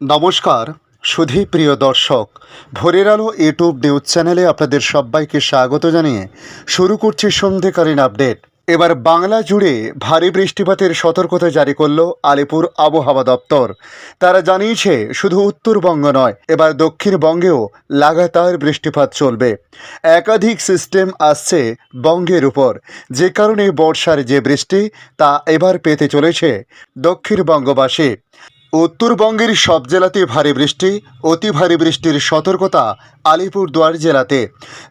নমস্কার, সুধী প্রিয় দর্শক, ভোরের আলো ইউটিউব নিউজ চ্যানেলে আপনাদের সবাইকে স্বাগত জানিয়ে শুরু করছি সন্ধেকালীন আপডেট। এবার বাংলা জুড়ে ভারী বৃষ্টিপাতের সতর্কতা জারি করল আলিপুর আবহাওয়া দপ্তর। তারা জানিয়েছে, শুধু উত্তরবঙ্গ নয়, এবার দক্ষিণবঙ্গেও লাগাতার বৃষ্টিপাত চলবে। একাধিক সিস্টেম আসছে বঙ্গের উপর। যে কারণে বর্ষার যে বৃষ্টি, তা এবার পেতে চলেছে দক্ষিণবঙ্গবাসী। উত্তরবঙ্গের সব জেলাতে ভারী বৃষ্টি, অতি ভারী বৃষ্টির সতর্কতা আলিপুরদুয়ার জেলাতে।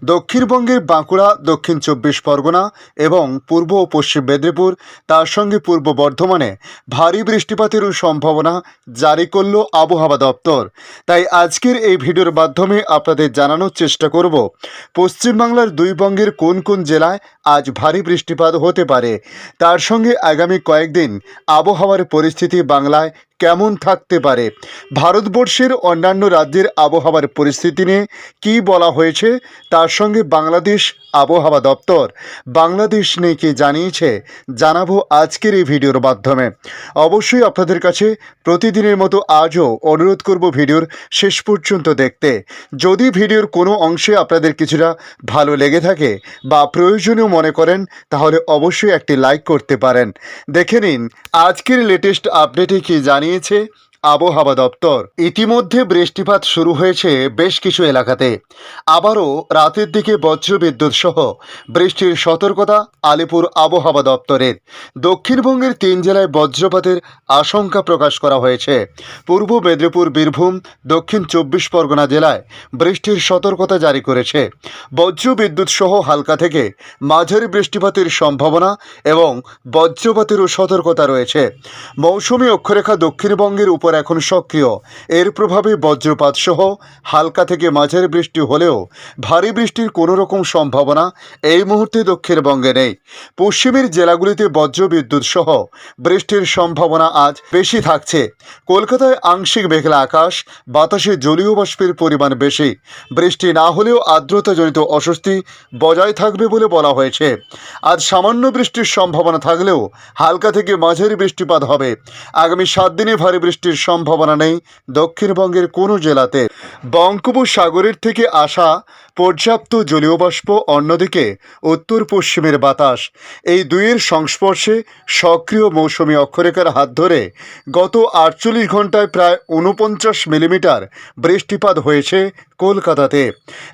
দক্ষিণবঙ্গের বাঁকুড়া, দক্ষিণ চব্বিশ পরগনা এবং পূর্ব ও পশ্চিম মেদিনীপুর, তার সঙ্গে পূর্ব বর্ধমানে ভারী বৃষ্টিপাতেরও সম্ভাবনা জারি করল আবহাওয়া দপ্তর। তাই আজকের এই ভিডিওর মাধ্যমে আপনাদের জানানোর চেষ্টা করব, পশ্চিমবাংলার দুই বঙ্গের কোন কোন জেলায় আজ ভারী বৃষ্টিপাত হতে পারে। তার সঙ্গে আগামী কয়েকদিন আবহাওয়ার পরিস্থিতি বাংলায় কেমন থাকতে পারে? ভারতবর্ষের অন্যান্য রাজ্যের আবহাওয়ার পরিস্থিতি নিয়ে কী বলা হয়েছে? তার সঙ্গে বাংলাদেশ আবহাওয়া দপ্তর বাংলাদেশ নিয়ে কি জানিয়েছে, জানাব আজকের এই ভিডিওর মাধ্যমে। অবশ্যই আপনাদের কাছে প্রতিদিনের মতো আজও অনুরোধ করব ভিডিওর শেষ পর্যন্ত দেখতে। যদি ভিডিওর কোনো অংশে আপনাদের কিছুটা ভালো লেগে থাকে বা প্রয়োজনীয় মনে করেন, তাহলে অবশ্যই একটি লাইক করতে পারেন। দেখে নিন, আজকের লেটেস্ট আপডেটে কি জানিয়েছে? আবহাওয়া দপ্তর। ইতিমধ্যে বৃষ্টিপাত শুরু হয়েছে বেশ কিছু এলাকাতে। আবারও রাতের দিকে বজ্রবিদ্যুৎ সহ বৃষ্টির সতর্কতা আলিপুর আবহাওয়া দপ্তরের। দক্ষিণবঙ্গের তিন জেলায় বজ্রপাতের আশঙ্কা প্রকাশ করা হয়েছে। পূর্ব মেদিনীপুর, বীরভূম, দক্ষিণ চব্বিশ পরগনা জেলায় বৃষ্টির সতর্কতা জারি করেছে। বজ্রবিদ্যুৎ সহ হালকা থেকে মাঝারি বৃষ্টিপাতের সম্ভাবনা এবং বজ্রপাতেরও সতর্কতা রয়েছে। মৌসুমী অক্ষরেখা দক্ষিণবঙ্গের উপর এখন সক্রিয়। এর প্রভাবে বজ্রপাত সহ হালকা থেকে মাঝারি বৃষ্টি হলেও ভারী বৃষ্টির কোনো রকম সম্ভাবনা এই মুহূর্তে দক্ষিণবঙ্গে নেই। পশ্চিমের জেলাগুলিতে বজ্রবিদ্যুৎ সহ বৃষ্টির সম্ভাবনা আজ বেশি থাকছে। কলকাতায় আংশিক মেঘলা আকাশ, বাতাসে জলীয় বাষ্পের পরিমাণ বেশি। বৃষ্টি না হলেও আর্দ্রতাজনিত অস্বস্তি বজায় থাকবে বলে বলা হয়েছে। আজ সামান্য বৃষ্টির সম্ভাবনা থাকলেও হালকা থেকে মাঝারি বৃষ্টিপাত হবে। আগামী সাত দিনে ভারী বৃষ্টির সম্ভাবনা নেই দক্ষিণবঙ্গের কোনো জেলাতে। বঙ্গোপসাগরের থেকে আসা পর্যাপ্ত জলীয় বাষ্প, অন্যদিকে উত্তর পশ্চিমের বাতাস। এই দুইয়ের সংস্পর্শে সক্রিয় মৌসুমি অক্ষরেখার হাত ধরে গত আটচল্লিশ ঘন্টায় প্রায় উনপঞ্চাশ মিলিমিটার বৃষ্টিপাত হয়েছে কলকাতাতে।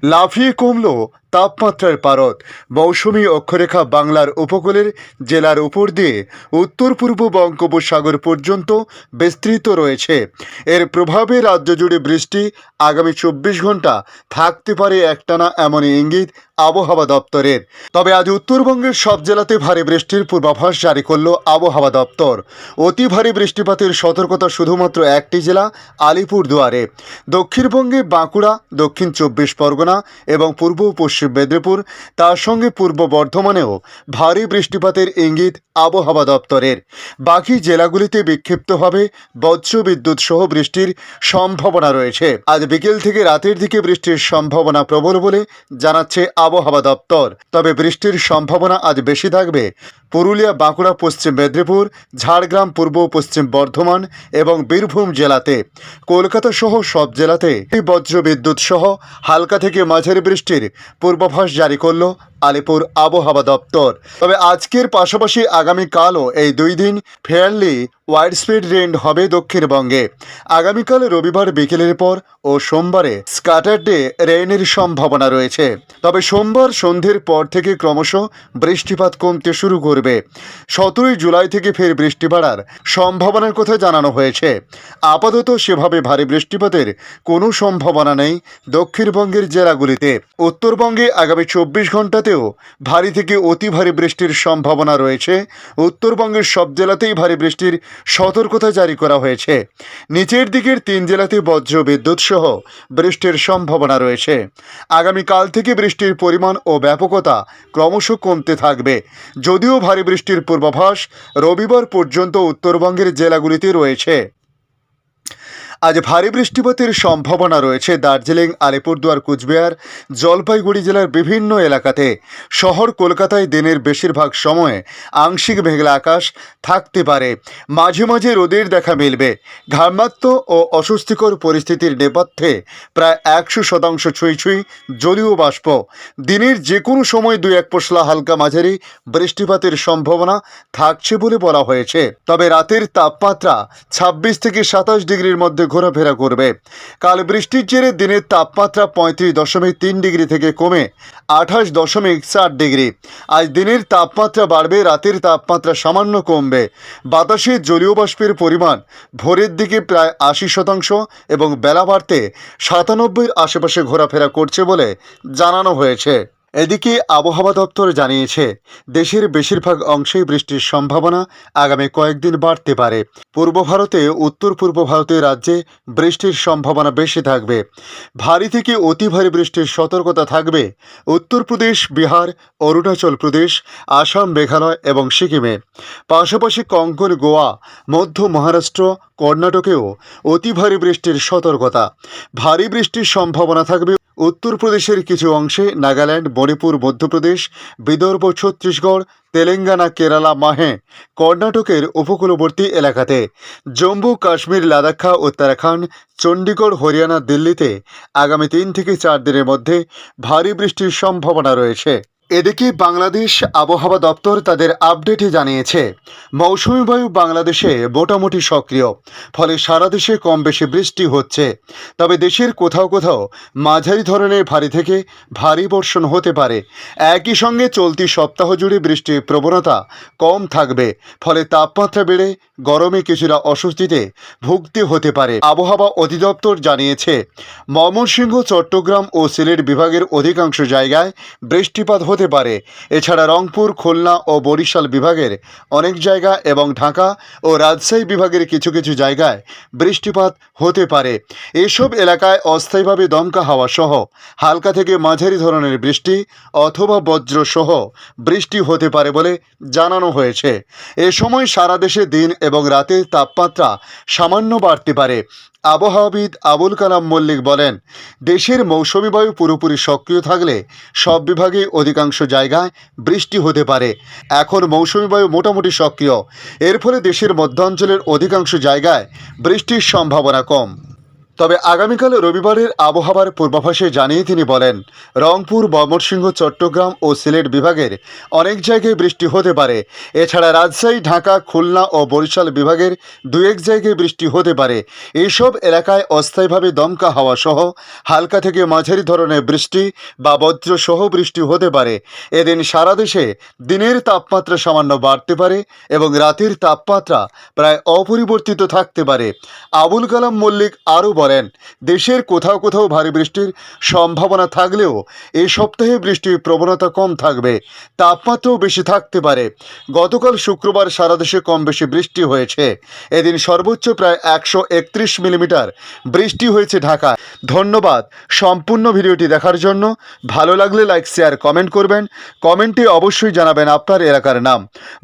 লাফিয়ে কমল তাপমাত্রার পারদ। মৌসুমি অক্ষরেখা বাংলার উপকূলের জেলার উপর দিয়ে উত্তর পূর্ব বঙ্গোপসাগর পর্যন্ত বিস্তৃত রয়েছে। এর প্রভাবে রাজ্য জুড়ে বৃষ্টি আগামী চব্বিশ ঘণ্টা থাকতে পারে একটানা এমনই ইঙ্গিত আবহাওয়া দপ্তরের। তবে আজ উত্তরবঙ্গের সব জেলাতে ভারী বৃষ্টির পূর্বাভাস জারি করল আবহাওয়া দপ্তর। অতি ভারী বৃষ্টিপাতের সতর্কতা শুধুমাত্র একটি জেলা, আলিপুরদুয়ারে। দক্ষিণবঙ্গে বাঁকুড়া, দক্ষিণ চব্বিশ পরগনা এবং পূর্ব পশ্চিম মেদিনীপুর, তার সঙ্গে পূর্ব বর্ধমানেও ভারী বৃষ্টিপাতের ইঙ্গিত আবহাওয়া দপ্তরের। বাকি জেলাগুলিতে বিক্ষিপ্তভাবে বজ্রবিদ্যুৎ সহ বৃষ্টির সম্ভাবনা রয়েছে। আজ বিকেল থেকে রাতের দিকে বৃষ্টির সম্ভাবনা প্রবল বলে জানাচ্ছে আবহাওয়া দপ্তর। তবে বৃষ্টির সম্ভাবনা আজ বেশি থাকবে। পুরুলিয়া, বাঁকুড়া, পশ্চিম মেদিনীপুর, ঝাড়গ্রাম, পূর্ব পশ্চিম বর্ধমান এবং বীরভূম জেলাতে। কলকাতা সহ সব জেলাতে বজ্র বজ্রবিদ্যুৎ সহ হালকা থেকে মাঝারি বৃষ্টির পূর্বাভাস জারি করল আলিপুর আবহাওয়া দপ্তর। তবে আজকের পাশাপাশি আগামীকালও এই দুই দিন ফেয়ারলি ওয়াইড স্পিড রেন হবে দক্ষিণবঙ্গে। আগামীকাল রবিবার বিকেলের পর ও সোমবারে স্কাটারডে রেইনের সম্ভাবনা রয়েছে। তবে সোমবার সন্ধ্যের পর থেকে ক্রমশ বৃষ্টিপাত কমতে শুরু করবে। সতেরোই জুলাই থেকে ফের বৃষ্টি বাড়ার সম্ভাবনার কথা জানানো হয়েছে। আপাতত সেভাবে ভারী বৃষ্টিপাতের কোনো সম্ভাবনা নেই দক্ষিণবঙ্গের জেলাগুলিতে। উত্তরবঙ্গে আগামী চব্বিশ ঘন্টাতেও ভারী থেকে অতি ভারী বৃষ্টির সম্ভাবনা রয়েছে। উত্তরবঙ্গের সব জেলাতেই ভারী বৃষ্টির সতর্কতা জারি করা হয়েছে। নিচের দিকের তিন জেলাতে বজ্র বিদ্যুৎ সহ বৃষ্টির সম্ভাবনা রয়েছে। আগামীকাল থেকে বৃষ্টির পরিমাণ ও ব্যাপকতা ক্রমশ কমতে থাকবে। যদিও ভারী বৃষ্টির পূর্বাভাস রবিবার পর্যন্ত উত্তরবঙ্গের জেলাগুলিতে রয়েছে। আজ ভারী বৃষ্টিপাতের সম্ভাবনা রয়েছে দার্জিলিং, আলিপুরদুয়ার, কুচবিহার, জলপাইগুড়ি জেলার বিভিন্ন এলাকাতে। শহর কলকাতায় দিনের বেশিরভাগ সময়ে আংশিক মেঘলা আকাশ থাকতে পারে। মাঝে মাঝে রোদের দেখা মিলবে। ঘামাত্ম ও অস্বস্তিকর পরিস্থিতির নেপথ্যে প্রায় একশো শতাংশ ছুঁই ছুঁই জলীয় বাষ্প। দিনের যে কোনো সময় দুই এক পশলা হালকা মাঝারি বৃষ্টিপাতের সম্ভাবনা থাকছে বলে বলা হয়েছে। তবে রাতের তাপমাত্রা ছাব্বিশ থেকে সাতাশ ডিগ্রির মধ্যে ঘোরাফেরা করবে। কাল বৃষ্টির জেরে দিনের তাপমাত্রা পঁয়ত্রিশ দশমিক তিন ডিগ্রি থেকে কমে আঠাশ দশমিক চার ডিগ্রি। আজ দিনের তাপমাত্রা বাড়বে, রাতের তাপমাত্রা সামান্য কমবে। বাতাসে জলীয় বাষ্পের পরিমাণ ভোরের দিকে প্রায় আশি শতাংশ এবং বেলা বাড়তে সাতানব্বইয়ের আশেপাশে ঘোরাফেরা করছে বলে জানানো হয়েছে। এদিকে আবহাওয়া দপ্তর জানিয়েছে, দেশের বেশিরভাগ অংশেই বৃষ্টির সম্ভাবনা আগামী কয়েকদিন বাড়তে পারে। পূর্ব ভারতে উত্তর পূর্ব ভারতের রাজ্যে বৃষ্টির সম্ভাবনা বেশি থাকবে। ভারী থেকে অতি ভারী বৃষ্টির সতর্কতা থাকবে উত্তরপ্রদেশ বিহার, অরুণাচল প্রদেশ, আসাম, মেঘালয় এবং সিকিমে। পাশাপাশি কঙ্কন, গোয়া, মধ্য মহারাষ্ট্র, কর্ণাটকেও অতি ভারী বৃষ্টির সতর্কতা। ভারী বৃষ্টির সম্ভাবনা থাকবে উত্তরপ্রদেশের কিছু অংশে নাগাল্যান্ড, মণিপুর, মধ্যপ্রদেশ, বিদর্ভ, ছত্তিশগড়, তেলেঙ্গানা, কেরালা, মাহে, কর্ণাটকের উপকূলবর্তী এলাকাতে। জম্মু, কাশ্মীর, লাদাখা, উত্তরাখণ্ড, চণ্ডীগড়, হরিয়ানা, দিল্লিতে আগামী তিন থেকে চার দিনের মধ্যে ভারী বৃষ্টির সম্ভাবনা রয়েছে। এদিকে বাংলাদেশ আবহাওয়া দপ্তর তাদের আপডেটে জানিয়েছে মৌসুমি বায়ু বাংলাদেশে মোটামুটি সক্রিয়, ফলে সারা দেশে কম বেশি বৃষ্টি হচ্ছে। তবে দেশের কোথাও কোথাও মাঝারি ধরনের ভারী থেকে ভারী বর্ষণ হতে পারে। একই সঙ্গে চলতি সপ্তাহ জুড়ে বৃষ্টির প্রবণতা কম থাকবে, ফলে তাপমাত্রা বেড়ে গরমে কিছুটা অস্বস্তিতে ভুগতে হতে পারে। আবহাওয়া অধিদপ্তর জানিয়েছে, ময়মনসিংহ, চট্টগ্রাম ও সিলেট বিভাগের অধিকাংশ জায়গায় বৃষ্টিপাত হতে পারে। এছাড়া রংপুর, খুলনা ও বরিশাল বিভাগের অনেক জায়গা এবং ঢাকা ও রাজশাহী বিভাগের কিছু কিছু জায়গায় বৃষ্টিপাত হতে পারে। এসব এলাকায় অস্থায়ীভাবে দমকা হাওয়া সহ হালকা থেকে মাঝারি ধরনের বৃষ্টি অথবা বজ্র সহ বৃষ্টি হতে পারে বলে জানানো হয়েছে। এ সময় সারা দেশে দিন এবং রাতের তাপমাত্রা সামান্য বাড়তে পারে। আবহাওয়াবিদ আবুল কালাম মল্লিক বলেন, দেশের মৌসুমি বায়ু পুরোপুরি সক্রিয় থাকলে সব বিভাগে অধিকাংশ জায়গায় বৃষ্টি হতে পারে। এখন মৌসুমি বায়ু মোটামুটি সক্রিয়। এর ফলে দেশের মধ্যাঞ্চলের অধিকাংশ জায়গায় বৃষ্টির সম্ভাবনা কম। তবে আগামীকাল রবিবারের আবহাওয়ার পূর্বাভাসে জানিয়ে তিনি বলেন, রংপুর ময়মনসিংহ চট্টগ্রাম ও সিলেট বিভাগের অনেক জায়গায় বৃষ্টি হতে পারে। এছাড়া রাজশাহী, ঢাকা, খুলনা ও বরিশাল বিভাগের দু এক জায়গায় বৃষ্টি হতে পারে। এইসব এলাকায় অস্থায়ীভাবে দমকা হাওয়া সহ হালকা থেকে মাঝারি ধরনের বৃষ্টি বা বজ্র সহ বৃষ্টি হতে পারে। এদিন সারা দেশে দিনের তাপমাত্রা সামান্য বাড়তে পারে এবং রাতের তাপমাত্রা প্রায় অপরিবর্তিত থাকতে পারে। আবুল কালাম মল্লিক, আরও বলেন দেশের কোথাও কোথাও ভারী বৃষ্টির সম্ভাবনা থাকলেও এই সপ্তাহে বৃষ্টির প্রবণতা কম থাকবে। তাপমাত্রাও বেশি থাকতে পারে। গতকাল শুক্রবার সারা দেশে কম বেশি বৃষ্টি হয়েছে। এদিন সর্বোচ্চ প্রায় একশো একত্রিশ মিলিমিটার বৃষ্টি হয়েছে ঢাকায়। ধন্যবাদ সম্পূর্ণ ভিডিওটি দেখার জন্য। ভালো লাগলে লাইক, শেয়ার, কমেন্ট করবেন। কমেন্টে অবশ্যই জানাবেন আপনার এলাকার নাম।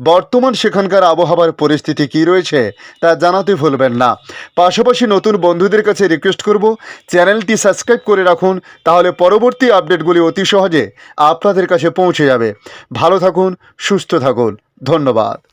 বর্তমান সেখানকার আবহাওয়ার পরিস্থিতি কী রয়েছে তা জানাতে ভুলবেন না। পাশাপাশি নতুন বন্ধুদের কাছে রিকোয়েস্ট করব। চ্যানেলটি সাবস্ক্রাইব করে রাখুন, তাহলে পরবর্তী আপডেটগুলি অতি সহজে আপনাদের কাছে পৌঁছে যাবে। ভালো থাকুন, সুস্থ থাকুন। ধন্যবাদ।